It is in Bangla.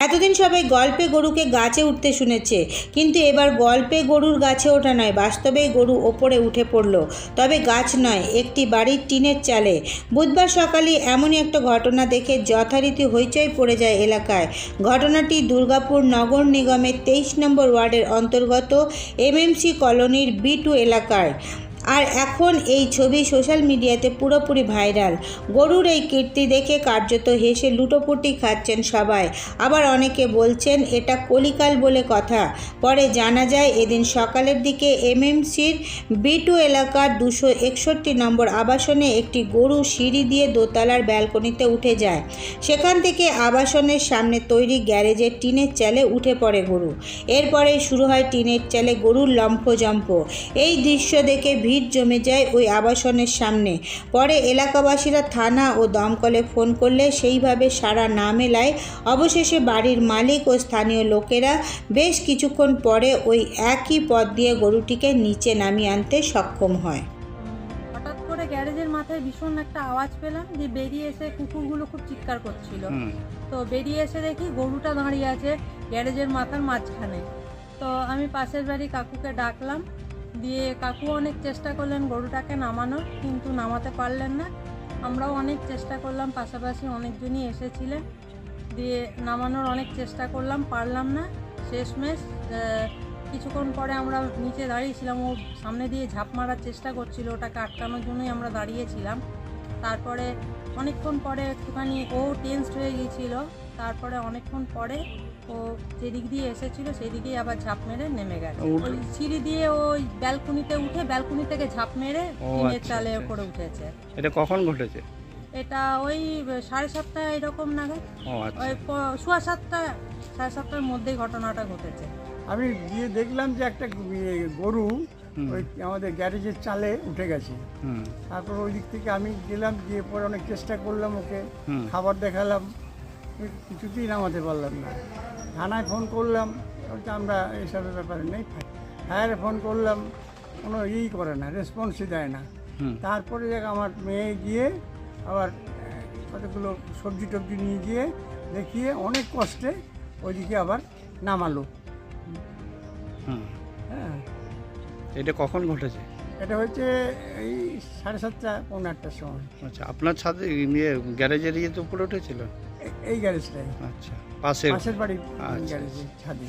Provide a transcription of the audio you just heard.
এতদিন সবাই গল্পে গরুকে গাছে উঠতে শুনেছে, কিন্তু এবার গল্পে গরুর গাছে ওঠা নয়, বাস্তবেই গরু ওপরে উঠে পড়ল। তবে গাছ নয়, একটি বাড়ির টিনের চালে। বুধবার সকালে এমনই একটা ঘটনা দেখে যথারীতি হইচই পড়ে যায় এলাকায়। ঘটনাটি দুর্গাপুর নগর নিগমের তেইশ নম্বর ওয়ার্ডের অন্তর্গত এমএমসি কলোনির বি টু এলাকায়। আর এখন এই ছবি সোশ্যাল মিডিয়াতে পুরোপুরি ভাইরাল। গরুর এই কীর্তি দেখে কার্যত হেসে লুটোপুটি খাচ্ছেন সবাই। আবার অনেকে বলছেন, এটা কলিকাল বলে কথা। পরে জানা যায়, এদিন সকালের দিকে এমএমসির বিটু এলাকার দুশো একষট্টি নম্বর আবাসনে একটি গরু সিঁড়ি দিয়ে দোতলার ব্যালকনিতে উঠে যায়। সেখান থেকে আবাসনের সামনে তৈরি গ্যারেজের টিনের চালে উঠে পড়ে গরু। এরপরে শুরু হয় টিনের চালে গরুর লম্ফজম্প। এই দৃশ্য দেখে ভিড় জমে যায় ওই আবাসনের সামনে। পরে এলাকাবাসীরা থানা ও দমকলে ফোন করলে সেইভাবে সারা না মেলায় অবশেষে বাড়ির মালিক ও স্থানীয় লোকেরা বেশ কিছুক্ষণ পরে ওই একই পথ দিয়ে গরুটিকে নিচে নামিয়ে আনতে সক্ষম হয়। হঠাৎ করে গ্যারেজের মাথায় ভীষণ একটা আওয়াজ পেলাম যে বেরিয়ে এসে কুকুরগুলো খুব চিৎকার করছিল। তো বেরিয়ে এসে দেখি গরুটা দাঁড়িয়ে আছে গ্যারেজের মাথার মাঝখানে। তো আমি পাশের বাড়ি কাকুকে ডাকলাম দিয়ে কাকু অনেক চেষ্টা করলেন গরুটাকে নামানোর, কিন্তু নামাতে পারলেন না। আমরাও অনেক চেষ্টা করলাম, পাশাপাশি অনেকজনই এসেছিলেন। দিয়ে নামানোর অনেক চেষ্টা করলাম, পারলাম না। শেষমেশ কিছুক্ষণ পরে আমরা নিচে দাঁড়িয়েছিলাম, ও সামনে দিয়ে ঝাঁপ মারার চেষ্টা করছিল, ওটাকে আটকানোর জন্যই আমরা দাঁড়িয়েছিলাম। তারপরে অনেকক্ষণ পরে একটুখানি ও টেন্সড হয়ে গিয়েছিল। তারপরে অনেকক্ষণ পরে ও যেদিক দিয়ে এসেছিল সেই দিকেই আবার ঝাঁপ মেরে নেমে গেছে। ওই সিঁড়ি দিয়ে ওই ব্যালকনিতে উঠে ব্যালকনি থেকে ঝাঁপ মেরে টিনের আচ্ছা, চালে আচ্ছা, করে উঠেছে। এটা কখন ঘটেছে? এটা ওই সাড়ে সাতটা এরকম নাগাদ। আচ্ছা। ওই সোয়া সাতটা সাড়ে সাতটার মধ্যেই ঘটনাটা ঘটেছে। আমি গিয়ে দেখলাম যে একটা গরু। ওই আমাদের গ্যারেজের চালে উঠে গেছে। তারপর ওই দিক থেকে আমি গেলাম গিয়ে পরে অনেক চেষ্টা করলাম ওকে। খাবার দেখালাম। কিছুতেই নামাতে পারলাম না। থানায় ফোন করলাম বলছে আমরা এইসবের ব্যাপারে নেই ফায়ারে ফোন করলাম কোনো ইই করে না রেসপন্সই দেয় না। তারপরে দেখ আমার মেয়ে গিয়ে আবার কতগুলো সবজি টবজি নিয়ে গিয়ে দেখিয়ে অনেক কষ্টে ওইদিকে আবার নামালো। হুম। হ্যাঁ। এটা কখন ঘটেছে? এটা হচ্ছে এই সাড়ে সাতটা পৌনে আটটার সময়। আচ্ছা আপনার ছাদে ইয়ে গ্যারেজের ইয়ে তো উপরে উঠেছিল? এই গ্যারেজটাই আচ্ছা পাশের পাশের বাড়ির গ্যারেজের ছাদে।